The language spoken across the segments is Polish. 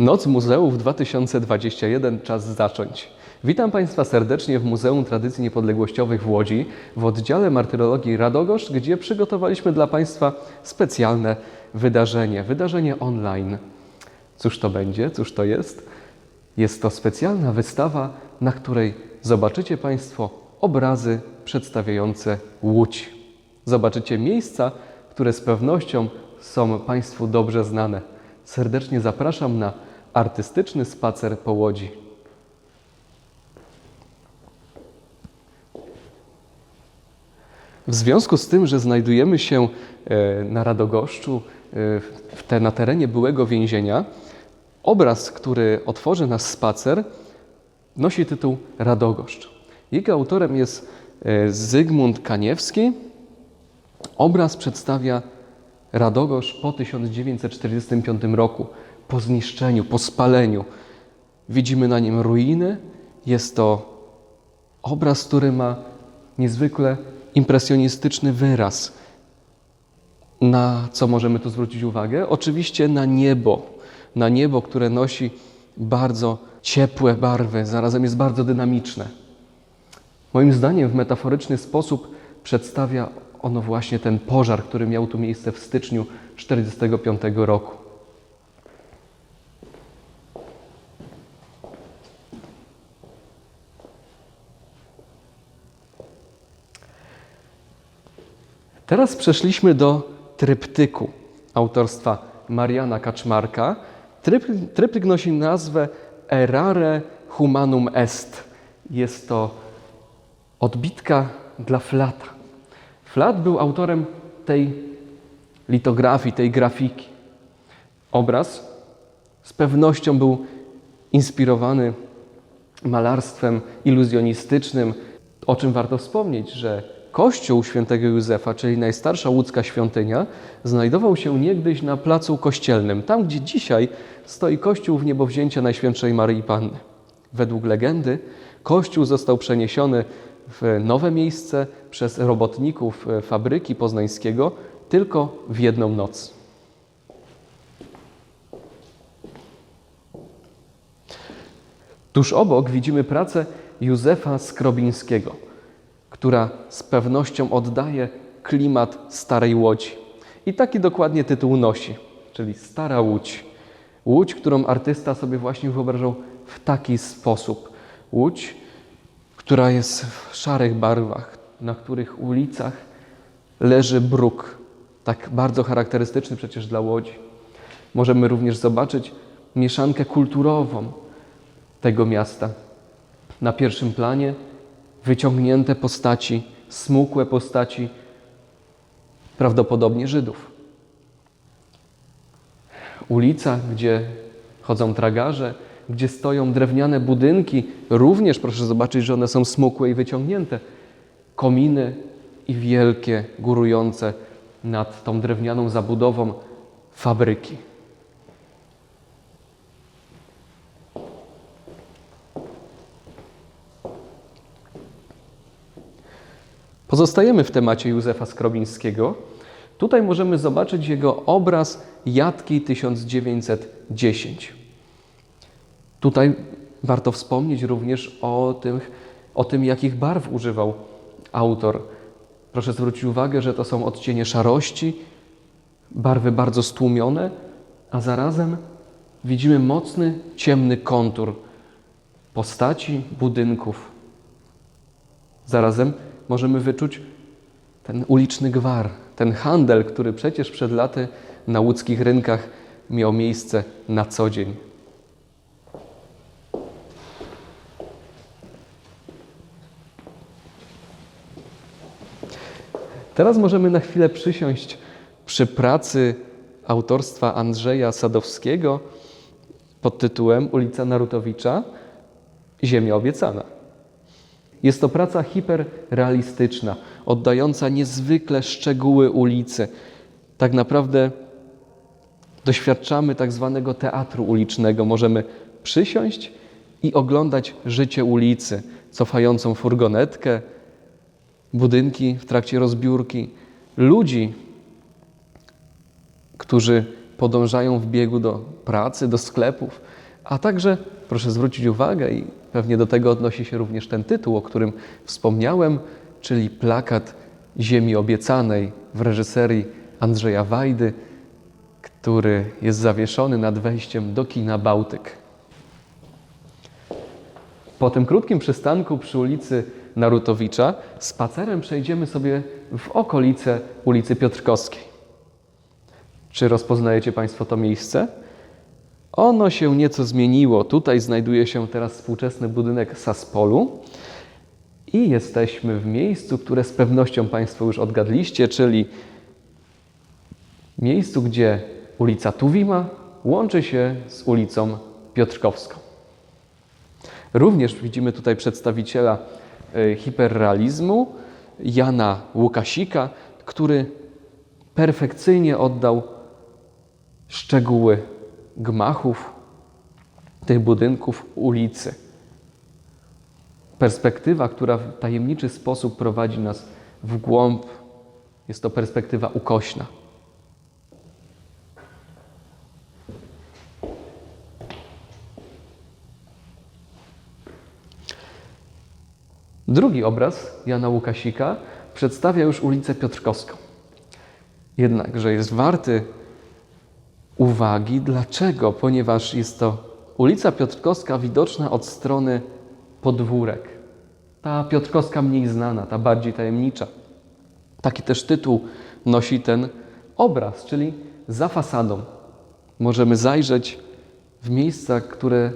Noc Muzeów 2021 czas zacząć. Witam Państwa serdecznie w Muzeum Tradycji Niepodległościowych w Łodzi, w oddziale martyrologii Radogoszcz, gdzie przygotowaliśmy dla Państwa specjalne wydarzenie, wydarzenie online. Cóż to będzie? Cóż to jest? Jest to specjalna wystawa, na której zobaczycie Państwo obrazy przedstawiające Łódź. Zobaczycie miejsca, które z pewnością są Państwu dobrze znane. Serdecznie zapraszam na artystyczny spacer po Łodzi. W związku z tym, że znajdujemy się e, na Radogoszczu, e, te, na terenie byłego więzienia, obraz, który otworzy nas spacer, nosi tytuł Radogoszcz. Jego autorem jest e, Zygmunt Kaniewski. Obraz przedstawia Radogoszcz po 1945 roku, po zniszczeniu, po spaleniu. Widzimy na nim ruiny. Jest to obraz, który ma niezwykle impresjonistyczny wyraz. Na co możemy tu zwrócić uwagę? Oczywiście na niebo. Na niebo, które nosi bardzo ciepłe barwy, zarazem jest bardzo dynamiczne. Moim zdaniem w metaforyczny sposób przedstawia ono właśnie ten pożar, który miał tu miejsce w styczniu 1945 roku. Teraz przeszliśmy do tryptyku autorstwa Mariana Kaczmarka. Tryp- Tryptyk nosi nazwę Errare Humanum Est. Jest to odbitka dla Flata. Flat był autorem tej litografii, tej grafiki. Obraz z pewnością był inspirowany malarstwem iluzjonistycznym, o czym warto wspomnieć, że kościół świętego Józefa, czyli najstarsza łódzka świątynia, znajdował się niegdyś na placu kościelnym, tam gdzie dzisiaj stoi kościół w niebowzięcia Najświętszej Maryi Panny. Według legendy kościół został przeniesiony w nowe miejsce przez robotników e, fabryki poznańskiego tylko w jedną noc. Tuż obok widzimy pracę Józefa Skrobińskiego, która z pewnością oddaje klimat Starej Łodzi. I taki dokładnie tytuł nosi, czyli Stara Łódź. Łódź, którą artysta sobie właśnie wyobrażał w taki sposób. Łódź, która jest w szarych barwach, na których ulicach leży bruk, tak bardzo charakterystyczny przecież dla Łodzi. Możemy również zobaczyć mieszankę kulturową tego miasta. Na pierwszym planie wyciągnięte postaci, smukłe postaci, prawdopodobnie Żydów. Ulica, gdzie chodzą tragarze, gdzie stoją drewniane budynki, również proszę zobaczyć, że one są smukłe i wyciągnięte. Kominy i wielkie, górujące nad tą drewnianą zabudową fabryki. Pozostajemy w temacie Józefa Skrobińskiego. Tutaj możemy zobaczyć jego obraz Jatki 1910. Tutaj warto wspomnieć również o tym, o tym, jakich barw używał autor. Proszę zwrócić uwagę, że to są odcienie szarości, barwy bardzo stłumione, a zarazem widzimy mocny, ciemny kontur postaci, budynków. Zarazem możemy wyczuć ten uliczny gwar, ten handel, który przecież przed laty na łódzkich rynkach miał miejsce na co dzień. Teraz możemy na chwilę przysiąść przy pracy autorstwa Andrzeja Sadowskiego pod tytułem Ulica Narutowicza Ziemia obiecana. Jest to praca hiperrealistyczna, oddająca niezwykle szczegóły ulicy. Tak naprawdę doświadczamy tak zwanego teatru ulicznego. Możemy przysiąść i oglądać życie ulicy, cofającą furgonetkę, budynki w trakcie rozbiórki, ludzi, którzy podążają w biegu do pracy, do sklepów, a także, proszę zwrócić uwagę, i pewnie do tego odnosi się również ten tytuł, o którym wspomniałem, czyli plakat Ziemi Obiecanej w reżyserii Andrzeja Wajdy, który jest zawieszony nad wejściem do kina Bałtyk. Po tym krótkim przystanku przy ulicy Narutowicza spacerem przejdziemy sobie w okolice ulicy Piotrkowskiej. Czy rozpoznajecie Państwo to miejsce? Ono się nieco zmieniło. Tutaj znajduje się teraz współczesny budynek Saspolu i jesteśmy w miejscu, które z pewnością Państwo już odgadliście, czyli miejscu, gdzie ulica Tuwima łączy się z ulicą Piotrkowską. Również widzimy tutaj przedstawiciela e, hiperrealizmu, Jana Łukasika, który perfekcyjnie oddał szczegóły gmachów tych budynków ulicy. Perspektywa, która w tajemniczy sposób prowadzi nas w głąb, jest to perspektywa ukośna. Drugi obraz Jana Łukasika przedstawia już ulicę Piotrkowską. Jednakże jest warty uwagi. Dlaczego? Ponieważ jest to ulica Piotrkowska widoczna od strony podwórek. Ta Piotrkowska mniej znana, ta bardziej tajemnicza. Taki też tytuł nosi ten obraz, czyli za fasadą. Możemy zajrzeć w miejsca, które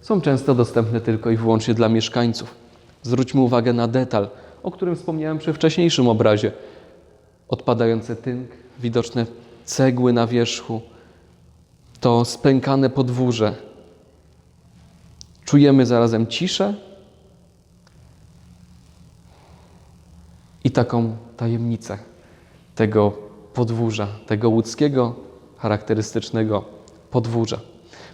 są często dostępne tylko i wyłącznie dla mieszkańców. Zwróćmy uwagę na detal, o którym wspomniałem przy wcześniejszym obrazie. Odpadający tynk, widoczne cegły na wierzchu, to spękane podwórze. Czujemy zarazem ciszę i taką tajemnicę tego podwórza, tego łódzkiego, charakterystycznego podwórza.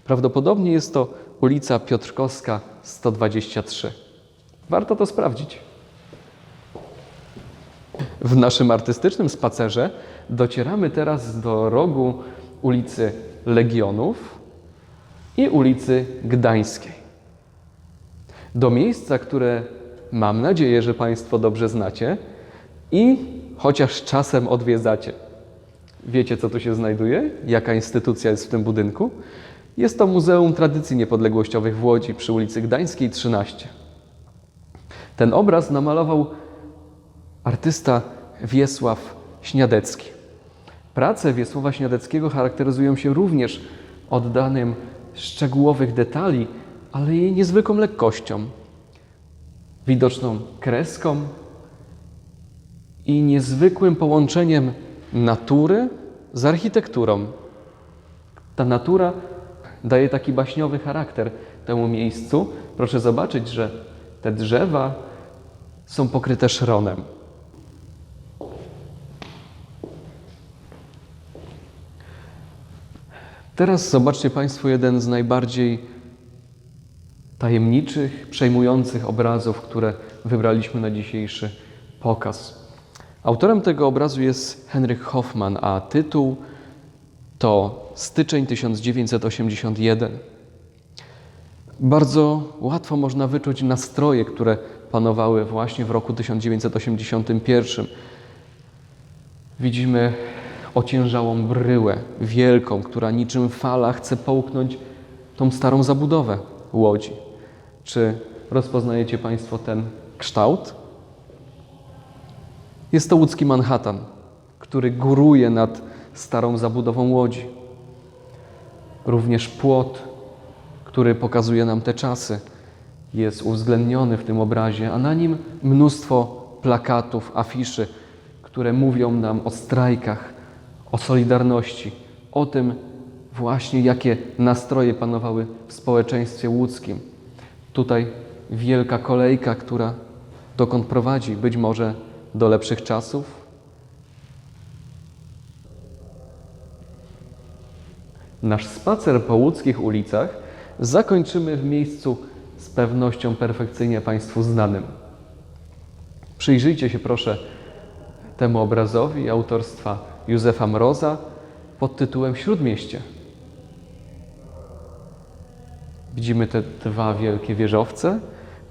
Prawdopodobnie jest to ulica Piotrkowska 123. Warto to sprawdzić. W naszym artystycznym spacerze docieramy teraz do rogu ulicy Legionów i ulicy Gdańskiej. Do miejsca, które mam nadzieję, że Państwo dobrze znacie i chociaż czasem odwiedzacie. Wiecie, co tu się znajduje? Jaka instytucja jest w tym budynku? Jest to Muzeum Tradycji Niepodległościowych w Łodzi przy ulicy Gdańskiej 13. Ten obraz namalował artysta Wiesław Śniadecki. Prace Wiesława Śniadeckiego charakteryzują się również oddaniem szczegółowych detali, ale jej niezwykłą lekkością, widoczną kreską i niezwykłym połączeniem natury z architekturą. Ta natura daje taki baśniowy charakter temu miejscu. Proszę zobaczyć, że te drzewa są pokryte szronem. Teraz zobaczcie Państwo jeden z najbardziej tajemniczych, przejmujących obrazów, które wybraliśmy na dzisiejszy pokaz. Autorem tego obrazu jest Henryk Hoffman, a tytuł to Styczeń 1981. Bardzo łatwo można wyczuć nastroje, które panowały właśnie w roku 1981. Widzimy ociężałą bryłę, wielką, która niczym fala chce połknąć tą starą zabudowę łodzi. Czy rozpoznajecie Państwo ten kształt? Jest to łódzki Manhattan, który góruje nad starą zabudową łodzi. Również płot, który pokazuje nam te czasy, jest uwzględniony w tym obrazie, a na nim mnóstwo plakatów, afiszy, które mówią nam o strajkach, o solidarności, o tym właśnie, jakie nastroje panowały w społeczeństwie łódzkim. Tutaj wielka kolejka, która dokąd prowadzi, być może do lepszych czasów. Nasz spacer po łódzkich ulicach zakończymy w miejscu z pewnością perfekcyjnie Państwu znanym. Przyjrzyjcie się proszę temu obrazowi autorstwa Józefa Mroza pod tytułem Śródmieście. Widzimy te dwa wielkie wieżowce,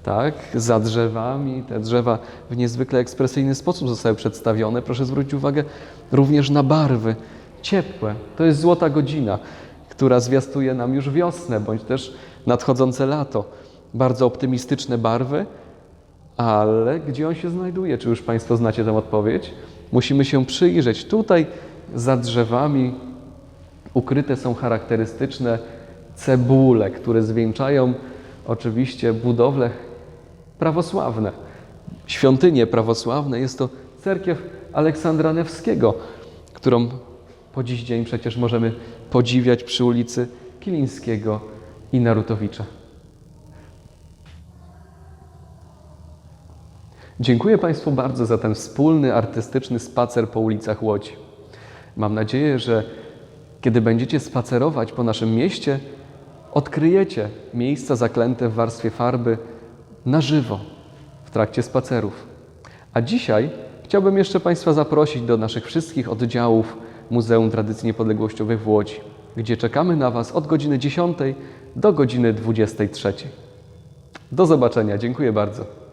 tak, za drzewami. Te drzewa w niezwykle ekspresyjny sposób zostały przedstawione. Proszę zwrócić uwagę również na barwy ciepłe. To jest złota godzina, która zwiastuje nam już wiosnę, bądź też nadchodzące lato. Bardzo optymistyczne barwy, ale gdzie on się znajduje? Czy już Państwo znacie tę odpowiedź? Musimy się przyjrzeć. Tutaj za drzewami ukryte są charakterystyczne cebule, które zwieńczają oczywiście budowle prawosławne. Świątynie prawosławne jest to cerkiew Aleksandra Newskiego, którą po dziś dzień przecież możemy podziwiać przy ulicy Kilińskiego i Narutowicza. Dziękuję Państwu bardzo za ten wspólny artystyczny spacer po ulicach Łodzi. Mam nadzieję, że kiedy będziecie spacerować po naszym mieście, odkryjecie miejsca zaklęte w warstwie farby na żywo w trakcie spacerów. A dzisiaj chciałbym jeszcze Państwa zaprosić do naszych wszystkich oddziałów Muzeum Tradycji Niepodległościowej w Łodzi, gdzie czekamy na Was od godziny 10 do godziny 23. Do zobaczenia. Dziękuję bardzo.